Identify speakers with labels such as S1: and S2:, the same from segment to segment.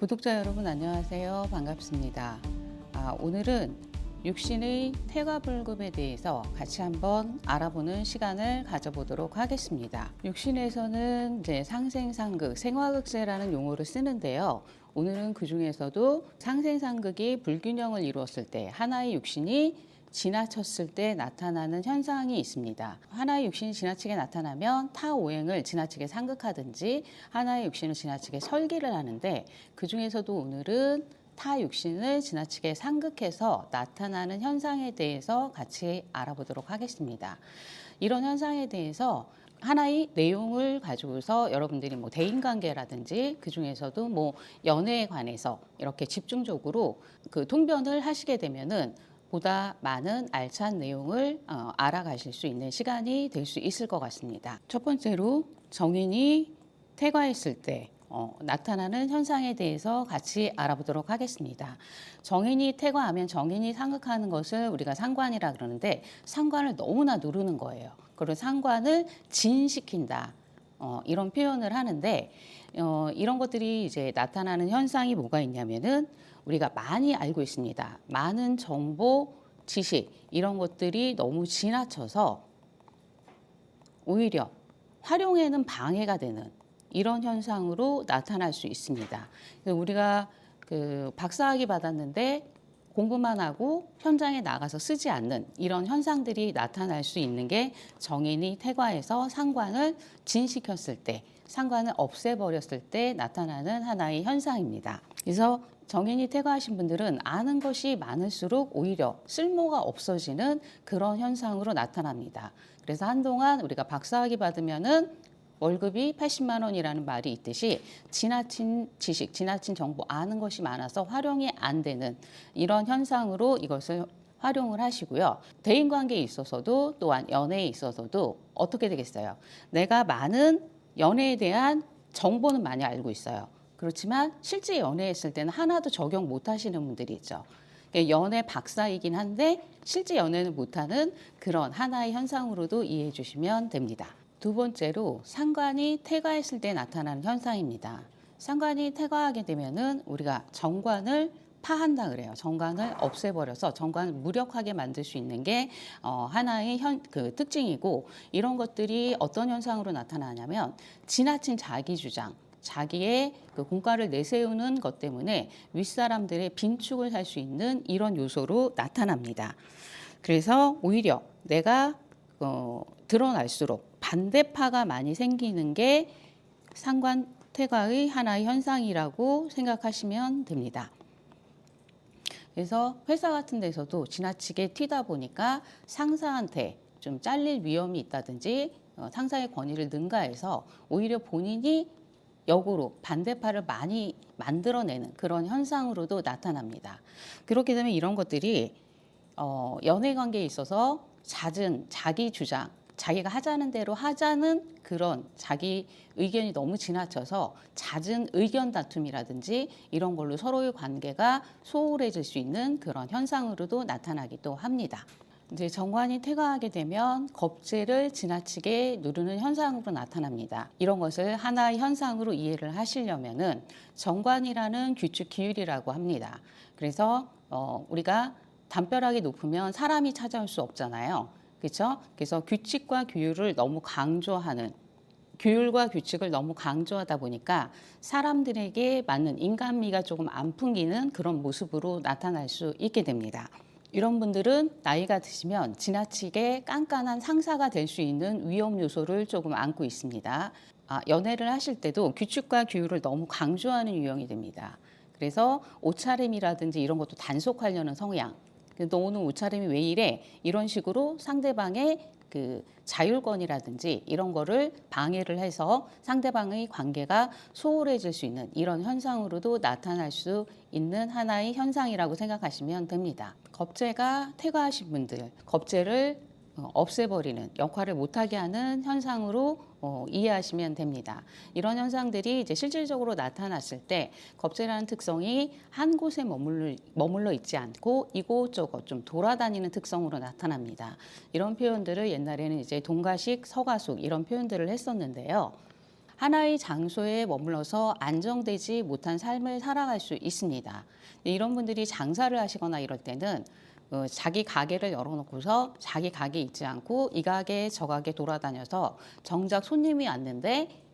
S1: 구독자 여러분 안녕하세요. 반갑습니다. 아, 오늘은 육신의 태과불급에 대해서 같이 한번 알아보는 시간을 가져보도록 하겠습니다. 육신에서는 이제 상생상극, 생화극세라는 용어를 쓰는데요. 오늘은 그 중에서도 상생상극이 불균형을 이루었을 때 하나의 육신이 지나쳤을 때 나타나는 현상이 있습니다. 하나의 육신이 지나치게 나타나면 타 오행을 지나치게 상극하든지 하나의 육신을 지나치게 설계를 하는데 그 중에서도 오늘은 타 육신을 지나치게 상극해서 나타나는 현상에 대해서 같이 알아보도록 하겠습니다. 이런 현상에 대해서 하나의 내용을 가지고서 여러분들이 뭐 대인관계라든지 그 중에서도 뭐 연애에 관해서 이렇게 집중적으로 그 통변을 하시게 되면은 보다 많은 알찬 내용을 어, 알아가실 수 있는 시간이 될 수 있을 것 같습니다. 첫 번째로 정인이 퇴과했을 때 어, 나타나는 현상에 대해서 같이 알아보도록 하겠습니다. 정인이 퇴과하면 정인이 상극하는 것을 우리가 상관이라 그러는데 상관을 너무나 누르는 거예요. 그리고 상관을 진시킨다. 어, 이런 표현을 하는데 어, 이런 것들이 이제 나타나는 현상이 뭐가 있냐면은 우리가 많이 알고 있습니다. 많은 정보, 지식 이런 것들이 너무 지나쳐서 오히려 활용에는 방해가 되는 이런 현상으로 나타날 수 있습니다. 우리가 그 박사학위 받았는데 공부만 하고 현장에 나가서 쓰지 않는 이런 현상들이 나타날 수 있는 게 정인이 태과에서 상관을 진시켰을 때, 상관을 없애버렸을 때 나타나는 하나의 현상입니다. 그래서 정인이 퇴과하신 분들은 아는 것이 많을수록 오히려 쓸모가 없어지는 그런 현상으로 나타납니다. 그래서 한동안 우리가 박사학위 받으면은 월급이 80만 원이라는 말이 있듯이 지나친 지식, 지나친 정보, 아는 것이 많아서 활용이 안 되는 이런 현상으로 이것을 활용을 하시고요. 대인 관계에 있어서도 또한 연애에 있어서도 어떻게 되겠어요? 내가 많은 연애에 대한 정보는 많이 알고 있어요. 그렇지만 실제 연애했을 때는 하나도 적용 못 하시는 분들이 있죠. 연애 박사이긴 한데 실제 연애는 못하는 그런 하나의 현상으로도 이해해 주시면 됩니다. 두 번째로 상관이 퇴과했을 때 나타나는 현상입니다. 상관이 퇴과하게 되면은 우리가 정관을 파한다 그래요. 정관을 없애버려서 정관을 무력하게 만들 수 있는 게 어, 하나의 현, 그 특징이고 이런 것들이 어떤 현상으로 나타나냐면 지나친 자기 주장, 자기의 그 공과를 내세우는 것 때문에 윗사람들의 빈축을 할 수 있는 이런 요소로 나타납니다. 그래서 오히려 내가 어, 드러날수록 반대파가 많이 생기는 게 상관 퇴과의 하나의 현상이라고 생각하시면 됩니다. 그래서 회사 같은 데서도 지나치게 튀다 보니까 상사한테 좀 잘릴 위험이 있다든지 어, 상사의 권위를 능가해서 오히려 본인이 역으로 반대파를 많이 만들어내는 그런 현상으로도 나타납니다. 그렇게 되면 이런 것들이 어, 연애 관계에 있어서 잦은 자기 주장, 자기가 하자는 대로 하자는 그런 자기 의견이 너무 지나쳐서 잦은 의견 다툼이라든지 이런 걸로 서로의 관계가 소홀해질 수 있는 그런 현상으로도 나타나기도 합니다. 이제 정관이 퇴과하게 되면 겁재를 지나치게 누르는 현상으로 나타납니다. 이런 것을 하나의 현상으로 이해를 하시려면은 정관이라는 규칙 기율이라고 합니다. 그래서 어, 우리가 담벼락이 높으면 사람이 찾아올 수 없잖아요. 그렇죠? 그래서 규칙과 규율을 너무 강조하는 규율과 규칙을 너무 강조하다 보니까 사람들에게 맞는 인간미가 조금 안 풍기는 그런 모습으로 나타날 수 있게 됩니다. 이런 분들은 나이가 드시면 지나치게 깐깐한 상사가 될 수 있는 위험 요소를 조금 안고 있습니다. 아, 연애를 하실 때도 규칙과 규율을 너무 강조하는 유형이 됩니다. 그래서 옷차림이라든지 이런 것도 단속하려는 성향. 너 오늘 옷차림이 왜 이래? 이런 식으로 상대방의 그 자율권이라든지 이런 거를 방해를 해서 상대방의 관계가 소홀해질 수 있는 이런 현상으로도 나타날 수 있는 하나의 현상이라고 생각하시면 됩니다. 겁재가 퇴과하신 분들, 겁재를 어, 없애버리는 역할을 못하게 하는 현상으로 어, 이해하시면 됩니다. 이런 현상들이 이제 실질적으로 나타났을 때 겁재라는 특성이 한 곳에 머물러, 머물러 있지 않고 이곳저곳 좀 돌아다니는 특성으로 나타납니다. 이런 표현들을 옛날에는 이제 동가식, 서가숙 이런 표현들을 했었는데요. 하나의 장소에 머물러서 안정되지 못한 삶을 살아갈 수 있습니다. 이런 분들이 장사를 하시거나 이럴 때는 어, 자기 가게를 열어놓고서 자기 가게 있지 않고 이 가게 저 가게 돌아다녀서 정작 손님이 왔는데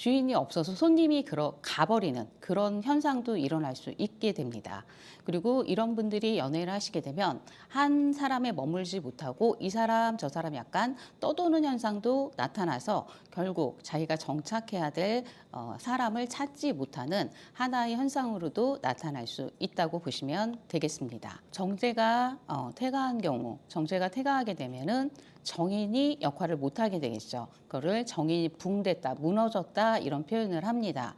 S1: 주인이 없어서 손님이 그러 가버리는 그런 현상도 일어날 수 있게 됩니다. 그리고 이런 분들이 연애를 하시게 되면 한 사람에 머물지 못하고 이 사람 저 사람 약간 떠도는 현상도 나타나서 결국 자기가 정착해야 될 어, 사람을 찾지 못하는 하나의 현상으로도 나타날 수 있다고 보시면 되겠습니다. 정제가 어, 퇴가한 경우, 정제가 퇴가하게 되면은 정인이 역할을 못하게 되겠죠. 그거를 정인이 붕됐다, 무너졌다 이런 표현을 합니다.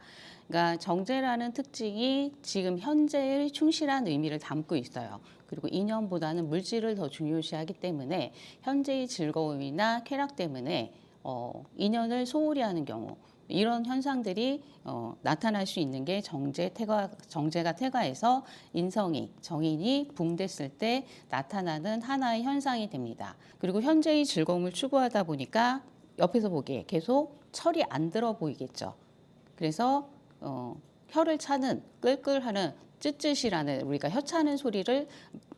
S1: 그러니까 정제라는 특징이 지금 현재의 충실한 의미를 담고 있어요. 그리고 인연보다는 물질을 더 중요시하기 때문에 현재의 즐거움이나 쾌락 때문에 어, 인연을 소홀히 하는 경우 이런 현상들이 어, 나타날 수 있는 게 정제 태가 정제가 태가에서 인성이 정인이 붕댔을 때 나타나는 하나의 현상이 됩니다. 그리고 현재의 즐거움을 추구하다 보니까 옆에서 보기에 계속 철이 안 들어 보이겠죠. 그래서 어, 혀를 차는 끌끌하는 쯧쯧이라는 우리가 혀 차는 소리를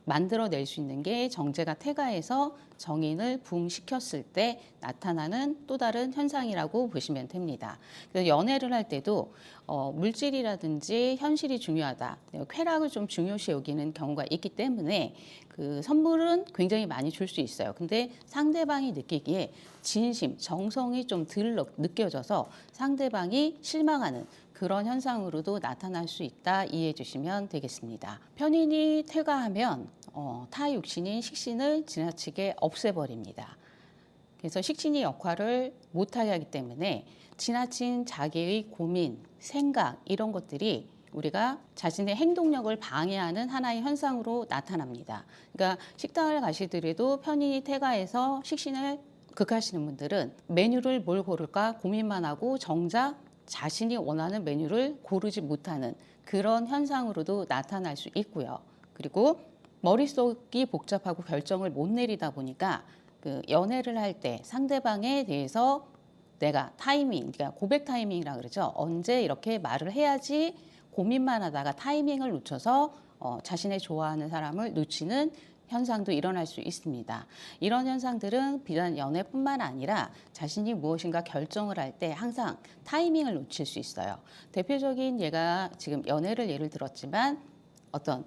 S1: 만들어낼 수 있는 게 정제가 태가에서 정인을 붕시켰을 때 나타나는 또 다른 현상이라고 보시면 됩니다. 그래서 연애를 할 때도 어, 물질이라든지 현실이 중요하다, 쾌락을 좀 중요시 여기는 경우가 있기 때문에 그 선물은 굉장히 많이 줄 수 있어요. 근데 상대방이 느끼기에 진심, 정성이 좀 덜 느껴져서 상대방이 실망하는 그런 현상으로도 나타날 수 있다 이해해 주시면 되겠습니다. 편인이 퇴가하면 어, 타 육신인 식신을 지나치게 없애버립니다. 그래서 식신이 역할을 못하게 하기 때문에 지나친 자기의 고민, 생각 이런 것들이 우리가 자신의 행동력을 방해하는 하나의 현상으로 나타납니다. 그러니까 식당을 가시더라도 편인이 퇴가해서 식신을 극하시는 분들은 메뉴를 뭘 고를까 고민만 하고 정작 자신이 원하는 메뉴를 고르지 못하는 그런 현상으로도 나타날 수 있고요. 그리고 머릿속이 복잡하고 결정을 못 내리다 보니까 그 연애를 할 때 상대방에 대해서 내가 타이밍, 그러니까 고백 타이밍이라 그러죠. 언제 이렇게 말을 해야지 고민만 하다가 타이밍을 놓쳐서 어, 자신의 좋아하는 사람을 놓치는 현상도 일어날 수 있습니다. 이런 현상들은 비단 연애뿐만 아니라 자신이 무엇인가 결정을 할 때 항상 타이밍을 놓칠 수 있어요. 대표적인 예가 지금 연애를 예를 들었지만 어떤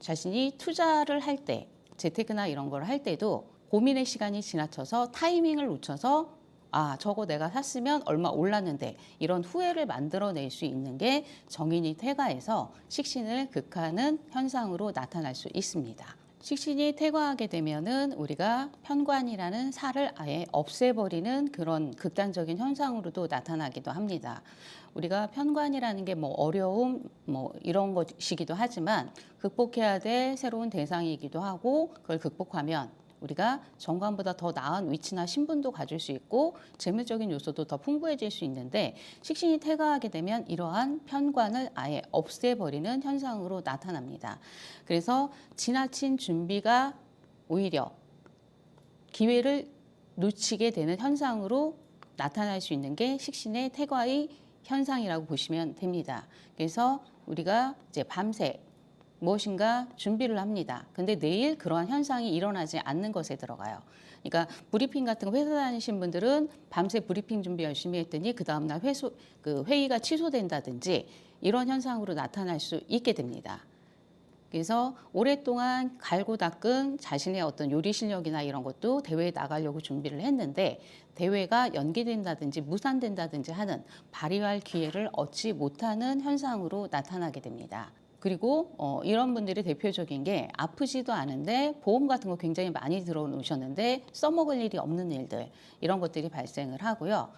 S1: 자신이 투자를 할 때 재테크나 이런 걸 할 때도 고민의 시간이 지나쳐서 타이밍을 놓쳐서 아, 저거 내가 샀으면 얼마 올랐는데 이런 후회를 만들어낼 수 있는 게 정인이 퇴가해서 식신을 극하는 현상으로 나타날 수 있습니다. 식신이 퇴과하게 되면은 우리가 편관이라는 살을 아예 없애버리는 그런 극단적인 현상으로도 나타나기도 합니다. 우리가 편관이라는 게 뭐 어려움 뭐 이런 것이기도 하지만 극복해야 될 새로운 대상이기도 하고 그걸 극복하면 우리가 정관보다 더 나은 위치나 신분도 가질 수 있고 재물적인 요소도 더 풍부해질 수 있는데 식신이 퇴가하게 되면 이러한 편관을 아예 없애버리는 현상으로 나타납니다. 그래서 지나친 준비가 오히려 기회를 놓치게 되는 현상으로 나타날 수 있는 게 식신의 퇴과의 현상이라고 보시면 됩니다. 그래서 우리가 이제 밤새 무엇인가 준비를 합니다. 근데 내일 그러한 현상이 일어나지 않는 것에 들어가요. 그러니까 브리핑 같은 거 회사 다니신 분들은 밤새 브리핑 준비 열심히 했더니 그 다음날 회수, 그 회의가 취소된다든지 이런 현상으로 나타날 수 있게 됩니다. 그래서 오랫동안 갈고 닦은 자신의 어떤 요리 실력이나 이런 것도 대회에 나가려고 준비를 했는데 대회가 연기된다든지 무산된다든지 하는 발휘할 기회를 얻지 못하는 현상으로 나타나게 됩니다. 그리고 어, 이런 분들이 대표적인 게 아프지도 않은데 보험 같은 거 굉장히 많이 들어놓으셨는데 써먹을 일이 없는 일들 이런 것들이 발생을 하고요.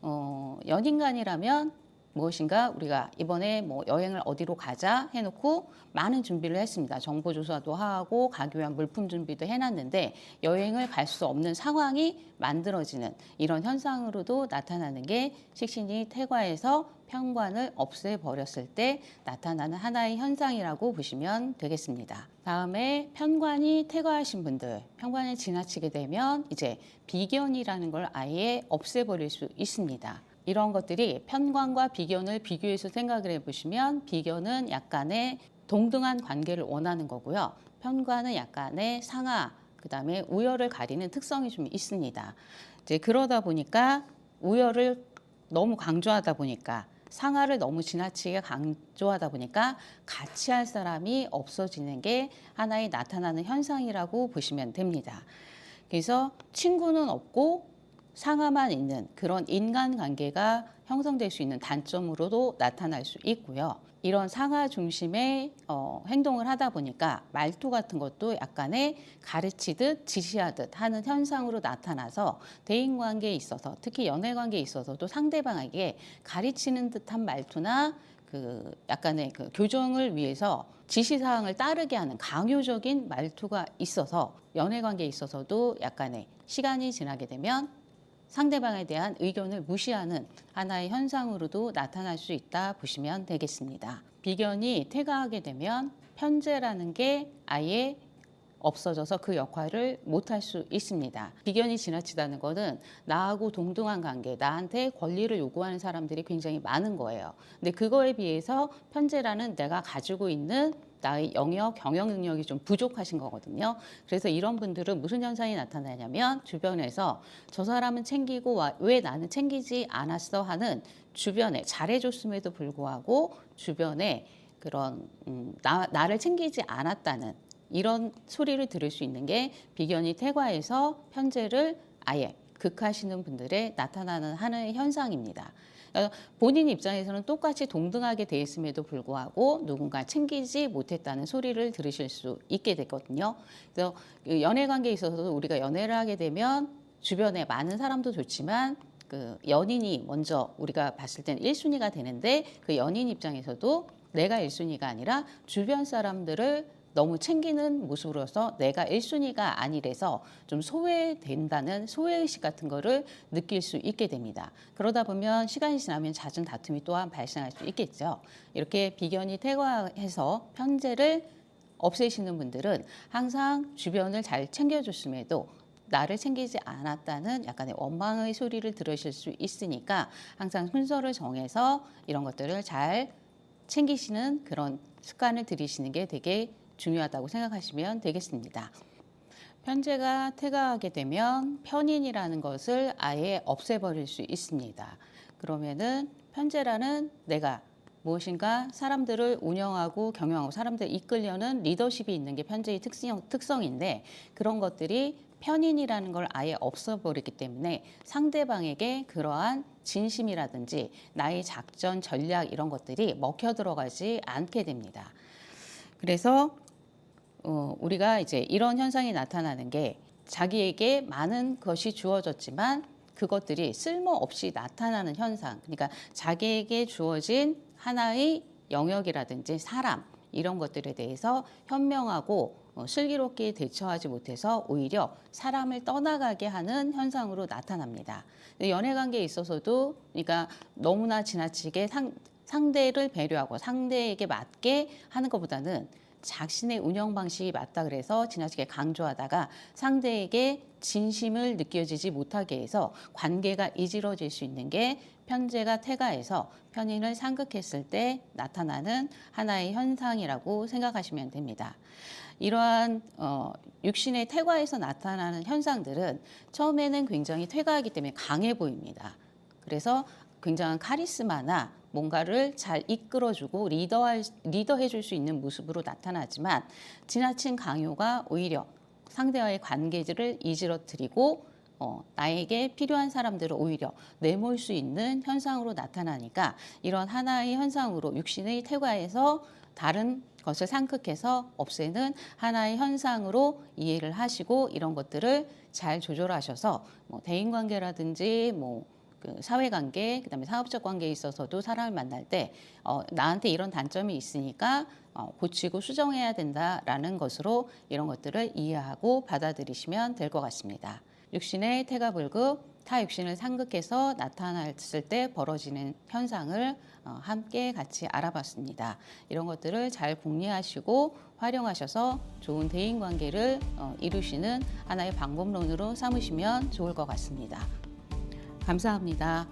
S1: 어, 연인간이라면 무엇인가 우리가 이번에 뭐 여행을 어디로 가자 해놓고 많은 준비를 했습니다. 정보 조사도 하고 가기 위한 물품 준비도 해놨는데 여행을 갈 수 없는 상황이 만들어지는 이런 현상으로도 나타나는 게 식신이 퇴과해서 편관을 없애버렸을 때 나타나는 하나의 현상이라고 보시면 되겠습니다. 다음에 편관이 퇴과하신 분들, 편관이 지나치게 되면 이제 비견이라는 걸 아예 없애버릴 수 있습니다. 이런 것들이 편관과 비견을 비교해서 생각을 해보시면 비견은 약간의 동등한 관계를 원하는 거고요. 편관은 약간의 상하, 그 다음에 우열을 가리는 특성이 좀 있습니다. 이제 그러다 보니까 우열을 너무 강조하다 보니까 상하를 너무 지나치게 강조하다 보니까 같이 할 사람이 없어지는 게 하나의 나타나는 현상이라고 보시면 됩니다. 그래서 친구는 없고 상하만 있는 그런 인간관계가 형성될 수 있는 단점으로도 나타날 수 있고요. 이런 상하 중심의 어, 행동을 하다 보니까 말투 같은 것도 약간의 가르치듯 지시하듯 하는 현상으로 나타나서 대인 관계에 있어서 특히 연애 관계에 있어서도 상대방에게 가르치는 듯한 말투나 그 약간의 그 교정을 위해서 지시사항을 따르게 하는 강요적인 말투가 있어서 연애 관계에 있어서도 약간의 시간이 지나게 되면 상대방에 대한 의견을 무시하는 하나의 현상으로도 나타날 수 있다 보시면 되겠습니다. 비견이 퇴가하게 되면 편제라는 게 아예 없어져서 그 역할을 못할 수 있습니다. 비견이 지나치다는 것은 나하고 동등한 관계, 나한테 권리를 요구하는 사람들이 굉장히 많은 거예요. 근데 그거에 비해서 편제라는 내가 가지고 있는 나의 영역, 경영 능력이 좀 부족하신 거거든요. 그래서 이런 분들은 무슨 현상이 나타나냐면 주변에서 저 사람은 챙기고 와- 왜 나는 챙기지 않았어 하는 주변에 잘해줬음에도 불구하고 주변에 그런 음, 나, 나를 챙기지 않았다는 이런 소리를 들을 수 있는 게 비견이 퇴과해서 편제를 아예 극하시는 분들의 나타나는 하나의 현상입니다. 어, 본인 입장에서는 똑같이 동등하게 돼 있음에도 불구하고 누군가 챙기지 못했다는 소리를 들으실 수 있게 되거든요. 그래서 그 연애 관계에 있어서도 우리가 연애를 하게 되면 주변에 많은 사람도 좋지만 그 연인이 먼저 우리가 봤을 때는 1순위가 되는데 그 연인 입장에서도 내가 1순위가 아니라 주변 사람들을 너무 챙기는 모습으로서 내가 1순위가 아니래서 좀 소외된다는 소외의식 같은 거를 느낄 수 있게 됩니다. 그러다 보면 시간이 지나면 잦은 다툼이 또한 발생할 수 있겠죠. 이렇게 비견이 퇴과해서 편제를 없애시는 분들은 항상 주변을 잘 챙겨줬음에도 나를 챙기지 않았다는 약간의 원망의 소리를 들으실 수 있으니까 항상 순서를 정해서 이런 것들을 잘 챙기시는 그런 습관을 들이시는 게 되게 중요하다고 생각하시면 되겠습니다. 편제가 퇴가하게 되면 편인이라는 것을 아예 없애버릴 수 있습니다. 그러면은 편제라는 내가 무엇인가 사람들을 운영하고 경영하고 사람들을 이끌려는 리더십이 있는 게 편제의 특성, 특성인데 그런 것들이 편인이라는 걸 아예 없어버리기 때문에 상대방에게 그러한 진심이라든지 나의 작전 전략 이런 것들이 먹혀 들어가지 않게 됩니다. 그래서 어, 우리가 이제 이런 현상이 나타나는 게 자기에게 많은 것이 주어졌지만 그것들이 쓸모없이 나타나는 현상. 그러니까 자기에게 주어진 하나의 영역이라든지 사람 이런 것들에 대해서 현명하고 어, 슬기롭게 대처하지 못해서 오히려 사람을 떠나가게 하는 현상으로 나타납니다. 연애 관계에 있어서도 그러니까 너무나 지나치게 상, 상대를 배려하고 상대에게 맞게 하는 것보다는 자신의 운영 방식이 맞다 그래서 지나치게 강조하다가 상대에게 진심을 느껴지지 못하게 해서 관계가 이지러질 수 있는 게 편제가 퇴가해서 편인을 상극했을 때 나타나는 하나의 현상이라고 생각하시면 됩니다. 이러한 어, 육신의 퇴과에서 나타나는 현상들은 처음에는 굉장히 퇴가하기 때문에 강해 보입니다. 그래서 굉장한 카리스마나 뭔가를 잘 이끌어주고 리더할, 리더해줄 수 있는 모습으로 나타나지만 지나친 강요가 오히려 상대와의 관계를 이지러뜨리고 어, 나에게 필요한 사람들을 오히려 내몰 수 있는 현상으로 나타나니까 이런 하나의 현상으로 육신의 퇴과에서 다른 것을 상극해서 없애는 하나의 현상으로 이해를 하시고 이런 것들을 잘 조절하셔서 뭐 대인관계라든지 뭐 그 사회관계, 그다음에 사업적 관계에 있어서도 사람을 만날 때 어, 나한테 이런 단점이 있으니까 어, 고치고 수정해야 된다라는 것으로 이런 것들을 이해하고 받아들이시면 될 것 같습니다. 육신의 태가불급, 타 육신을 상극해서 나타났을 때 벌어지는 현상을 어, 함께 같이 알아봤습니다. 이런 것들을 잘 공유하시고 활용하셔서 좋은 대인 관계를 어, 이루시는 하나의 방법론으로 삼으시면 좋을 것 같습니다. 감사합니다.